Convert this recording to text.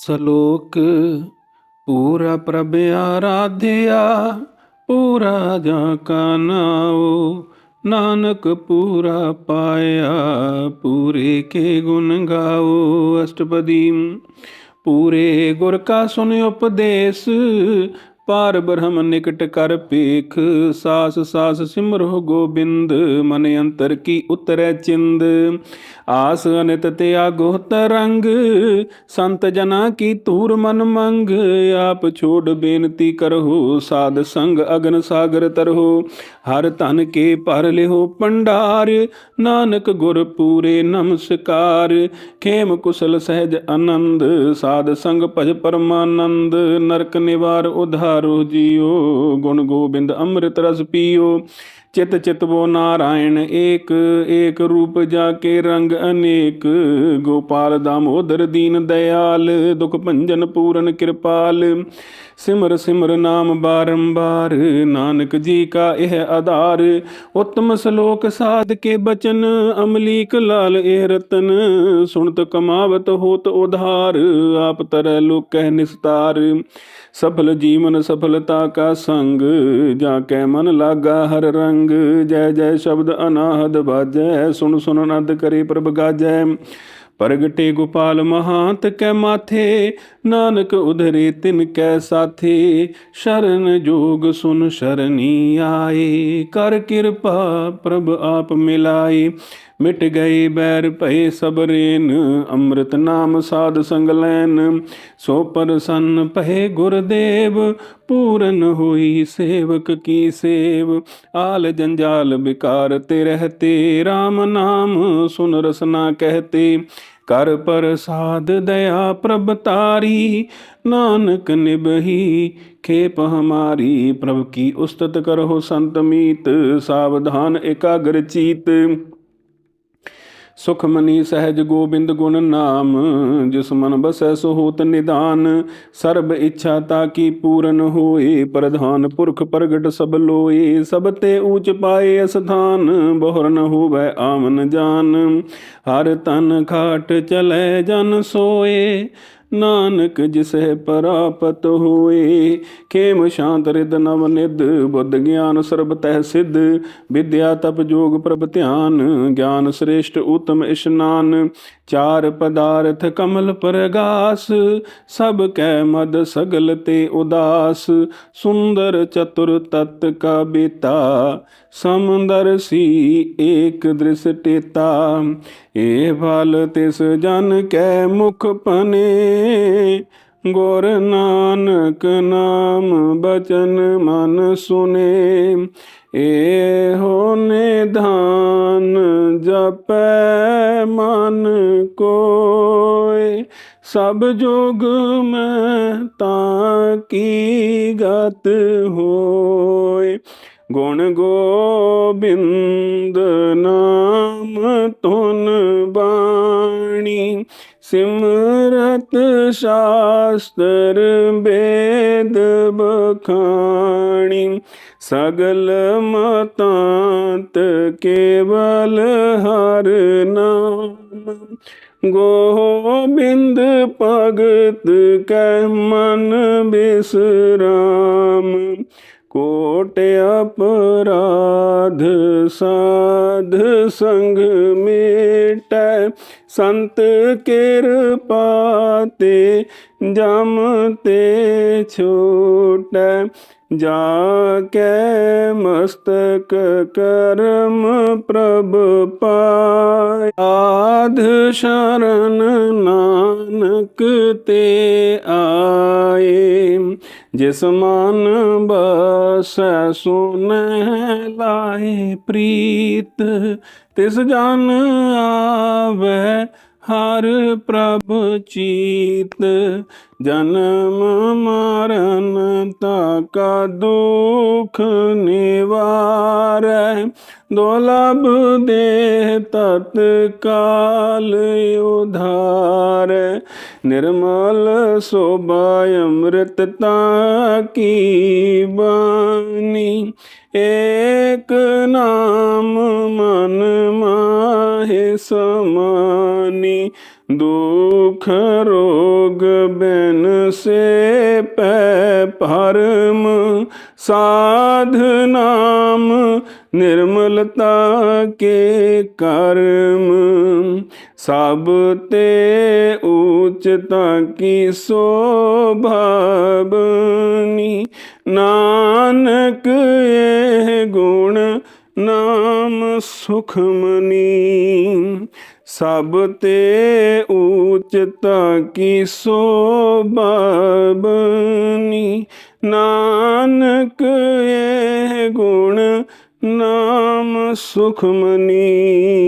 ਸਲੋਕ, ਪੂਰਾ ਪ੍ਰਭ ਆਰਾਧਿਆ, ਪੂਰਾ ਜਾ ਕਾ ਨਾਉ, ਨਾਨਕ ਪੂਰਾ ਪਾਇਆ, ਪੂਰੇ ਕੇ ਗੁਣ ਗਾਓ ਅਸ਼ਟਪਦੀ। ਪੂਰੇ ਗੁਰ ਕਾ ਸੁਨ ਉਪਦੇਸ਼ ਪਾਰ ਬ੍ਰਹਮ ਨਿਕਟ ਕਰ ਪੇਖ ਸਾਸ ਸਾਸ ਸਿਮਰੋ ਗੋਬਿੰਦ, ਮਨ ਅੰਤਰ ਕੀ ਉਤਰੈ ਚਿੰਦ। ਆਸ ਅਨਿਤ ਤੇ ਆਗੋ ਤਰੰਗ, ਸੰਤ ਜਨਾ ਕੀ ਤੂਰ ਮਨ ਮੰਗ। ਆਪ ਛੋੜ ਬੇਨਤੀ ਕਰਹੁ, ਸਾਧ ਸੰਗ ਅਗਨ ਸਾਗਰ ਤਰਹੁ। ਹਰ ਧਨ ਕੇ ਭਰ ਲਿਓ ਪੰਡਾਰ, ਨਾਨਕ ਗੁਰ ਪੂਰੇ ਨਮਸਕਾਰ। ਖੇਮ ਕੁਸਲ ਸਹਿਜ ਆਨੰਦ, ਸਾਧ ਸੰਗ ਭਜ ਪਰਮਾਨੰਦ। ਨਰਕ ਨਿਵਾਰ ਉਧਾਰ ਜੀਓ ਗੁਣ ਗੋਬਿੰਦ ਅੰਮ੍ਰਿਤ ਰਸ ਪੀਓ। ਚਿਤ ਚਿਤਵੋ ਨਾਰਾਇਣ ਏਕ ਏਕ ਰੂਪ ਜਾ ਕੇ ਰੰਗ ਅਨੇਕ। ਗੋਪਾਲ ਦਾਮੋਦਰ ਦੀਨ ਦਇਆਲ, ਦੁਖ ਭੰਜਨ ਪੂਰਨ ਕਿਰਪਾਲ। ਸਿਮਰ ਸਿਮਰ ਨਾਮ ਬਾਰੰਬਾਰ, ਨਾਨਕ ਜੀ ਕਾ ਇਹ ਆਧਾਰ। ਉਤਮ ਸ਼ਲੋਕ ਸਾਧ ਕੇ ਬਚਨ, ਅਮਲੀਕ ਲਾਲ ਇਹ ਰਤਨ। ਸੁਣਤ ਕਮਾਵਤ ਹੋਤ ਉਧਾਰ, ਆਪ ਤਰੈ ਲੋਕਹਿ ਨਿਸਤਾਰ। ਸਫਲ ਜੀਵਨ ਸਫਲਤਾ ਕਾ ਸੰਗ, ਜਾ ਕੈ ਮਨ ਲਾਗਾ ਹਰ ਰੰਗ। ਜੈ ਜੈ ਸ਼ਬਦ ਅਨਾਹਦ ਬਾਜੈ ਸੁਣ ਸੁਨ ਨਦ ਕਰੇ ਪ੍ਰਭ ਗਾਜੈ। ਪ੍ਰਗਟੇ ਗੋਪਾਲ ਮਹਾਂਤ ਕੈ ਮਾਥੇ, ਨਾਨਕ ਉਧਰੇ ਤਿਨ ਕੈ ਸਾਥੇ, ਸ਼ਰਨ ਜੋਗ ਸੁਨ ਸ਼ਰਨੀ ਆਏ, ਕਰ ਕਿਰਪਾ ਪ੍ਰਭ ਆਪ ਮਿਲਾਏ। ਮਿਟ ਗਏ ਬੈਰ ਭਏ ਸਬਰੇਨ, ਅੰਮ੍ਰਿਤ ਨਾਮ ਸਾਧ ਸੰਗ ਲੈਨ। ਸੋ ਪਰਸੰਨ ਭਏ ਗੁਰਦੇਵ, ਪੂਰਨ ਹੋਈ ਸੇਵਕ ਕੀ ਸੇਵ। ਆਲ ਜੰਜਾਲ ਵਿਕਾਰ ਤੇ ਰਹਤੇ RAM ਨਾਮ ਸੁਨ ਰਸਨਾ ਕਹਤੇ। ਕਰ ਪ੍ਰਸਾਦ ਦਇਆ ਪ੍ਰਭ ਤਾਰੀ, ਨਾਨਕ ਨਿਬਹੀ ਖੇਪ ਹਮਾਰੀ। ਪ੍ਰਭ ਕੀ ਉਸਤਤ ਕਰੋ ਸੰਤ ਮੀਤ, ਸਾਵਧਾਨ ਇਕਾਗਰ ਚੀਤ। ਸੁਖਮਨੀ ਸਹਿਜ ਗੋਬਿੰਦ ਗੁਣ ਨਾਮ, ਜਿਸ ਮਨ ਬਸੈ ਸੋ ਹੋਤ ਨਿਦਾਨ। ਸਰਬ ਇੱਛਾ ਤਾ ਕੀ ਪੂਰਨ ਹੋਏ, ਪ੍ਰਧਾਨ ਪੁਰਖ ਪ੍ਰਗਟ ਸਭ ਲੋਏ। ਸਭ ਤੇ ਊਚ ਪਾਏ ਅਸਥਾਨ, ਬਹੁਰ ਨ ਹੋਵੈ ਆਮਨ ਜਾਨ। ਹਰ ਤਨ ਖਾਟ ਚਲੇ ਜਨ ਸੋਏ ਨਾਨਕ ਜਿਸਹਿ ਪਰਾਪਤ ਹੋਏ, ਖੇਮ ਸ਼ਾਂਤ ਰਿਦ ਨਵ ਨਿਦ ਬੁੱਧ ਗਿਆਨ ਸਰਬ ਤਹਿ ਸਿਧ, ਵਿਦਿਆ ਤਪ ਜੋਗ ਪ੍ਰਭ ਧਿਆਨ, ਗਿਆਨ ਸ੍ਰੇਸ਼ਟ ਉਤਮ ਇਸ਼ਨਾਨ, ਚਾਰ ਪਦਾਰਥ ਕਮਲ ਪ੍ਰਗਾਸ, ਸਭ ਕੈ ਮਦ ਸਗਲ ਤੇ ਉਦਾਸ, ਸੁੰਦਰ ਚਤੁਰ ਤਤ ਕਾ ਬੇਤਾ, ਸਮੰਦਰ ਸੀ ਏਕ ਦ੍ਰਿਸ਼ਟੇਤਾ ਏ ਫਲ ਤਿਸ ਜਨ ਕੈ ਮੁਖ ਪਨੇ, ਗੁਰ ਨਾਨਕ ਨਾਮ ਬਚਨ ਮਨ ਸੁਨੇ। ਏਹੋ ਨਿਧਾਨ ਜਪੈ ਮਨ ਕੋਇ ਸਭ ਜੋਗ ਮੈਂ ਤਾਂ ਕੀ ਗਤ ਹੋਏ। ਗੁਣ ਗੋਬਿੰਦ ਨਾਮ ਤੁਨ ਸਿਮਰਤ ਸ਼ਾਸਤਰ ਬੇਦ ਬਖਾਣੀ ਸਗਲ ਮਤਾਂਤ ਕੇਵਲ ਹਰ ਨਾਮ। ਗੋਬਿੰਦ ਭਗਤ ਕੈ ਮਨ ਬਿਸਰਾਮ ਕੋਟ ਅਪਰਾਧ ਸਾਧ ਸੰਗ ਮੇਟੈ ਸੰਤ ਕਿਰਪਾ ਤੇ ਜਮ ਤੇ ਛੋਟੈ। ਜਾ ਕੇ ਮਸਤਕ ਕਰਮ ਪ੍ਰਭ ਪਾਇ। ਆਧ ਸ਼ਰਨ ਨਾਨਕ ਤੇ ਆਏ। ਜਿਸ ਮਨ ਬਸੈ ਸੁਨੈ ਲਾਏ ਪ੍ਰੀਤ, ਤਿਸ ਜਨ ਆਵੇ ਹਰ ਪ੍ਰਭ ਚੀਤ ਜਨਮ ਮਰਨ ਤਾ ਕਾ ਦੁਖ ਨਿਵਾਰੈ। ਦੁਲਭ ਦੇ ਤਤ ਕਾਲ ਉਧਾਰ। ਨਿਰਮਲ ਸੋਭਾ ਅੰਮ੍ਰਿਤ ਤਾ ਕੀ ਬਾਣੀ? ਏਕ ਨਾਮ ਮਨ ਮਾਹੇ ਸਮਾਨੀ। ਦੁਖ ਰੋਗ ਬਿਨ ਸੇ ਪੈ ਭਰਮ। ਸਾਧ ਨਾਮ ਨਿਰਮਲਤਾ ਕੇ ਕਰਮ, ਸਭ ਤੇ ਉਚਤਾ ਕੀ ਸੋਭਾ ਬਨੀ ਨਾਨਕ ਇਹ ਗੁਣ ਨਾਮ ਸੁਖਮਨੀ ਸਭ ਤੇ ਉਚਤਾ ਕੀ ਸੋਭਾ ਬਨੀ ਨਾਨਕ ਇਹ ਗੁਣ ਨਾਮ ਸੁਖਮਨੀ